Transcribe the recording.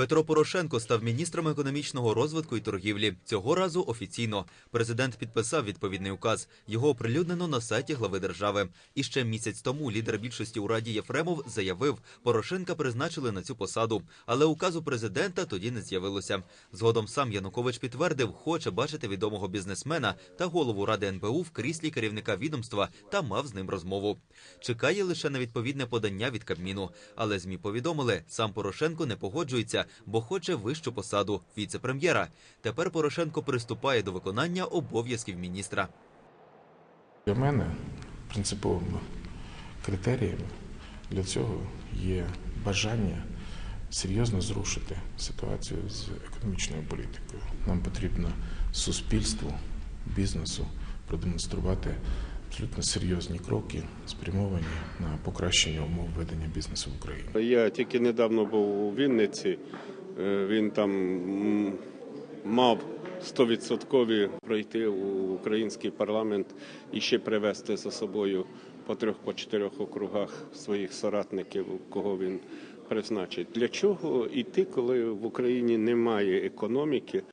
Петро Порошенко став міністром економічного розвитку і торгівлі. Цього разу офіційно. Президент підписав відповідний указ. Його оприлюднено на сайті глави держави. І ще місяць тому лідер більшості у раді Єфремов заявив, Порошенка призначили на цю посаду, але указу президента тоді не з'явилося. Згодом сам Янукович підтвердив, хоче бачити відомого бізнесмена та голову ради НБУ в кріслі керівника відомства та мав з ним розмову. Чекає лише на відповідне подання від Кабміну. Але змі повідомили, сам Порошенко не погоджується, бо хоче вищу посаду віце-прем'єра. Тепер Порошенко приступає до виконання обов'язків міністра. Для мене принциповими критеріями для цього є бажання серйозно зрушити ситуацію з економічною політикою. Нам потрібно суспільству, бізнесу продемонструвати абсолютно серйозні кроки, спрямовані на покращення умов ведення бізнесу в Україні. Я тільки недавно був у Вінниці. Е, Він там мав 100% пройти у український парламент і ще привезти за собою по трьох по чотирьох округах своїх соратників, кого він призначить. Для чого йти, коли в Україні немає економіки?